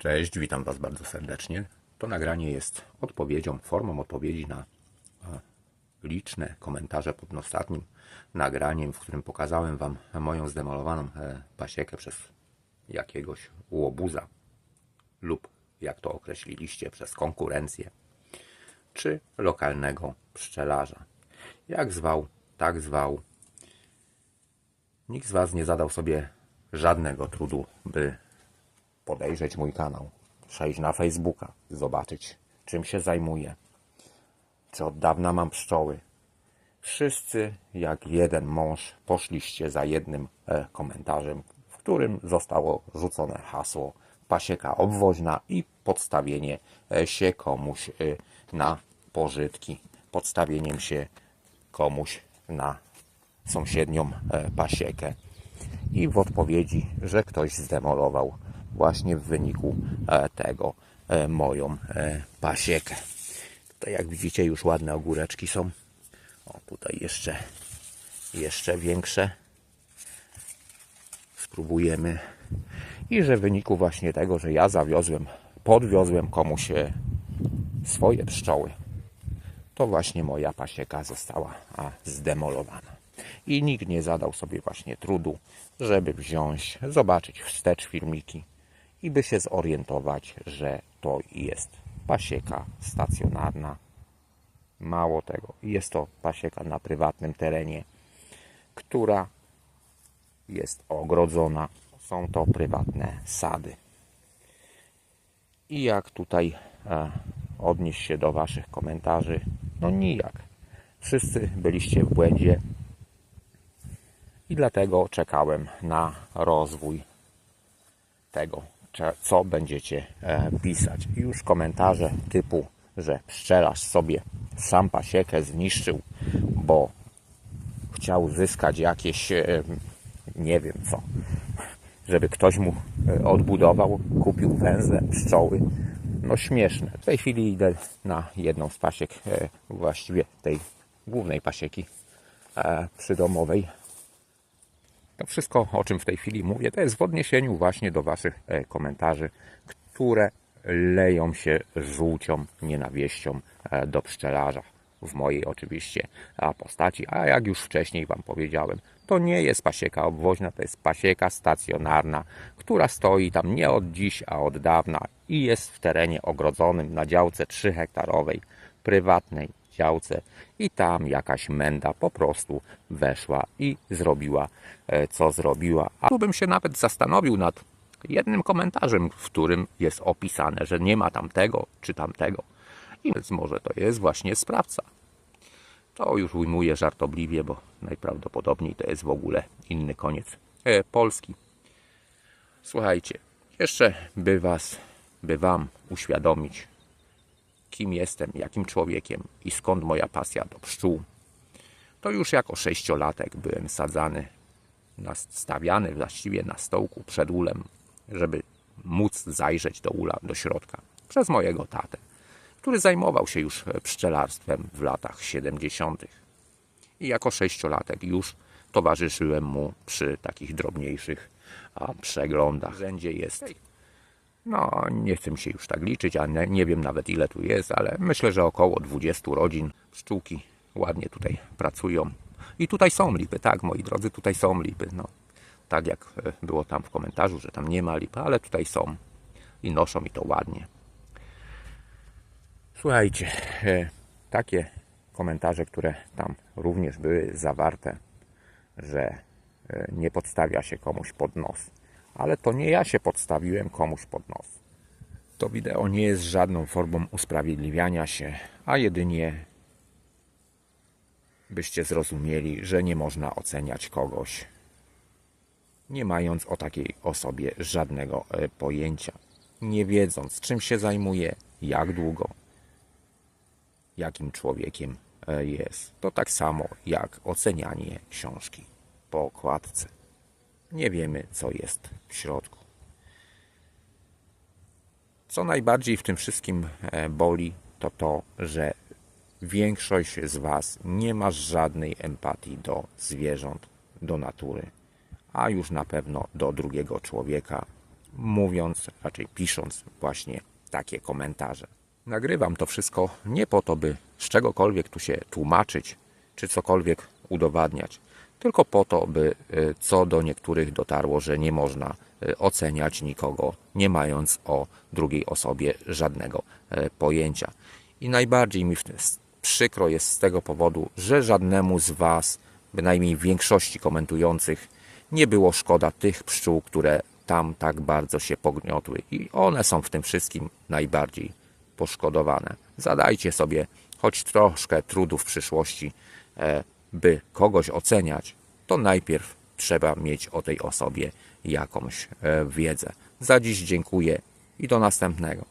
Cześć, witam Was bardzo serdecznie. To nagranie jest odpowiedzią, formą odpowiedzi na liczne komentarze pod ostatnim nagraniem, w którym pokazałem Wam moją zdemolowaną e, pasiekę przez jakiegoś łobuza lub, jak to określiliście, przez konkurencję, czy lokalnego pszczelarza. Jak zwał, tak zwał. Nikt z Was nie zadał sobie żadnego trudu, by podejrzeć mój kanał, przejść na Facebooka, zobaczyć czym się zajmuję, czy od dawna mam pszczoły. Wszyscy jak jeden mąż poszliście za jednym e, komentarzem, w którym zostało rzucone hasło pasieka obwoźna i podstawienie e, się komuś e, na pożytki, podstawieniem się komuś na sąsiednią pasiekę. I w odpowiedzi, że ktoś zdemolował właśnie w wyniku e, tego e, moją e, pasiekę. Tutaj jak widzicie już ładne ogóreczki są. O, tutaj jeszcze, jeszcze większe. Spróbujemy. I że w wyniku właśnie tego, że ja zawiozłem, podwiozłem komuś swoje pszczoły, to właśnie moja pasieka została a, zdemolowana. I nikt nie zadał sobie właśnie trudu, żeby wziąć, zobaczyć wstecz filmiki i by się zorientować, że to jest pasieka stacjonarna. Mało tego, jest to pasieka na prywatnym terenie, która jest ogrodzona. Są to prywatne sady. I jak tutaj e, odnieść się do Waszych komentarzy? No nijak. Wszyscy byliście w błędzie i dlatego czekałem na rozwój tego, co będziecie e, pisać. Już komentarze typu, że pszczelarz sobie sam pasiekę zniszczył, bo chciał zyskać jakieś, e, nie wiem co, żeby ktoś mu e, odbudował, kupił węzle, pszczoły. No śmieszne. W tej chwili idę na jedną z pasiek, właściwie tej głównej pasieki przydomowej. To wszystko, o czym w tej chwili mówię, to jest w odniesieniu właśnie do Waszych e, komentarzy, które leją się żółcią nienawiścią e, do pszczelarza. W mojej oczywiście postaci. A jak już wcześniej Wam powiedziałem, to nie jest pasieka obwoźna, to jest pasieka stacjonarna, która stoi tam nie od dziś, a od dawna i jest w terenie ogrodzonym na działce 3 hektarowej, prywatnej i tam jakaś menda po prostu weszła i zrobiła e, co zrobiła. A tu bym się nawet zastanowił nad jednym komentarzem, w którym jest opisane, że nie ma tamtego czy tamtego. I więc może to jest właśnie sprawca. To już ujmuję żartobliwie, bo najprawdopodobniej to jest w ogóle inny koniec e, Polski. Słuchajcie, jeszcze by was, by wam uświadomić, kim jestem, jakim człowiekiem i skąd moja pasja do pszczół. To już jako sześciolatek byłem sadzany, stawiany właściwie na stołku przed ulem, żeby móc zajrzeć do ula, do środka, przez mojego tatę, który zajmował się już pszczelarstwem w latach 70. I jako sześciolatek już towarzyszyłem mu przy takich drobniejszych przeglądach. Wszędzie jest no, nie chcę się już tak liczyć, a nie, nie wiem nawet ile tu jest, ale myślę, że około 20 rodzin. Pszczółki ładnie tutaj pracują. I tutaj są lipy, tak, moi drodzy, tutaj są lipy. No, tak jak e, było tam w komentarzu, że tam nie ma lipy, ale tutaj są. I noszą mi to ładnie. Słuchajcie, e, takie komentarze, które tam również były zawarte, że e, nie podstawia się komuś pod nos ale to nie ja się podstawiłem komuś pod nos. To wideo nie jest żadną formą usprawiedliwiania się, a jedynie byście zrozumieli, że nie można oceniać kogoś, nie mając o takiej osobie żadnego e, pojęcia, nie wiedząc czym się zajmuje, jak długo, jakim człowiekiem e, jest. To tak samo jak ocenianie książki po okładce nie wiemy, co jest w środku. Co najbardziej w tym wszystkim e, boli, to to, że większość z Was nie ma żadnej empatii do zwierząt, do natury, a już na pewno do drugiego człowieka, mówiąc, raczej pisząc właśnie takie komentarze. Nagrywam to wszystko nie po to, by z czegokolwiek tu się tłumaczyć, czy cokolwiek udowadniać, tylko po to, by y, co do niektórych dotarło, że nie można y, oceniać nikogo, nie mając o drugiej osobie żadnego y, pojęcia. I najbardziej mi przykro jest z tego powodu, że żadnemu z Was, bynajmniej większości komentujących, nie było szkoda tych pszczół, które tam tak bardzo się pogniotły. I one są w tym wszystkim najbardziej poszkodowane. Zadajcie sobie choć troszkę trudu w przyszłości, e, by kogoś oceniać, to najpierw trzeba mieć o tej osobie jakąś e, wiedzę. Za dziś dziękuję i do następnego.